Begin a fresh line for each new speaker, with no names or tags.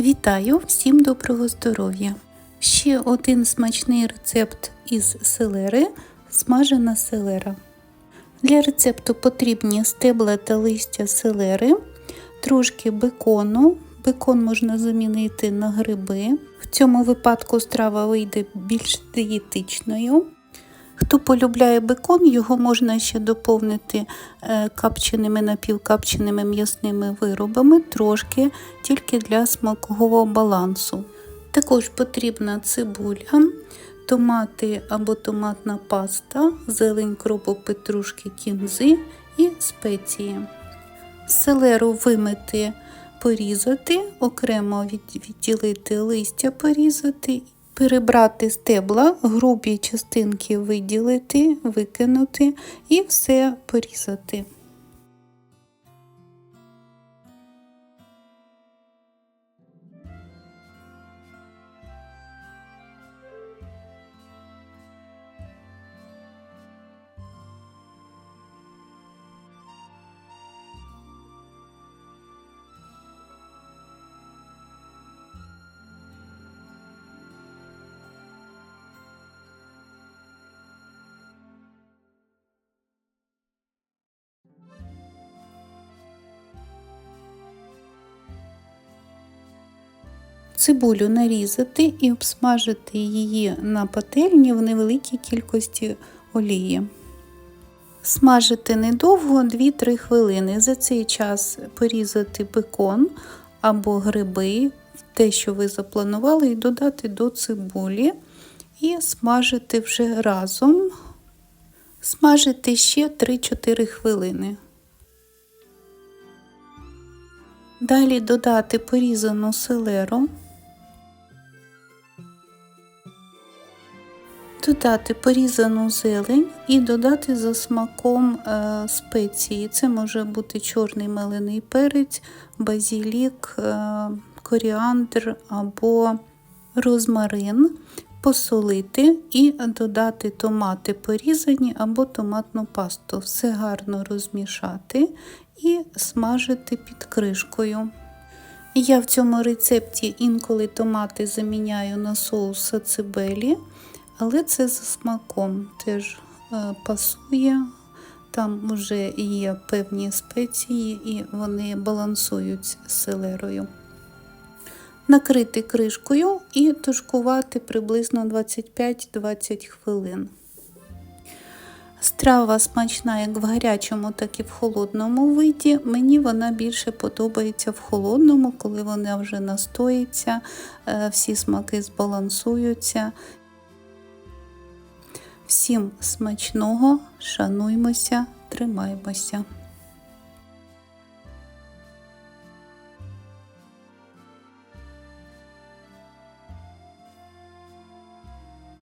Вітаю всім доброго здоров'я! Ще один смачний рецепт із селери смажена селера. Для рецепту потрібні стебла та листя селери, трошки бекону. Бекон можна замінити на гриби. В цьому випадку страва вийде більш дієтичною. Хто полюбляє бекон, його можна ще доповнити е, капченими напівкапченими м'ясними виробами, трошки тільки для смакового балансу. Також потрібна цибуля, томати або томатна паста, зелень кропу, петрушки, кінзи і спеції. Селеру вимити, порізати, окремо відділити листя, порізати перебрати стебла, грубі частинки виділити, викинути і все порізати. Цибулю нарізати і обсмажити її на пательні в невеликій кількості олії. Смажити недовго 2-3 хвилини. За цей час порізати бекон або гриби, те, що ви запланували, і додати до цибулі і смажити вже разом. Смажити ще 3-4 хвилини. Далі додати порізану селеру. Додати порізану зелень і додати за смаком е, спеції. Це може бути чорний мелений перець, базілік, е, коріандр або розмарин, посолити і додати томати порізані або томатну пасту. Все гарно розмішати і смажити під кришкою. Я в цьому рецепті інколи томати заміняю на соус сацибелі. Але це за смаком теж е, пасує, там вже є певні спеції і вони балансують з селерою. Накрити кришкою і тушкувати приблизно 25-20 хвилин. Страва смачна як в гарячому, так і в холодному виді. Мені вона більше подобається в холодному, коли вона вже настоїться, е, всі смаки збалансуються Всім смачного, шануймося, тримаймося.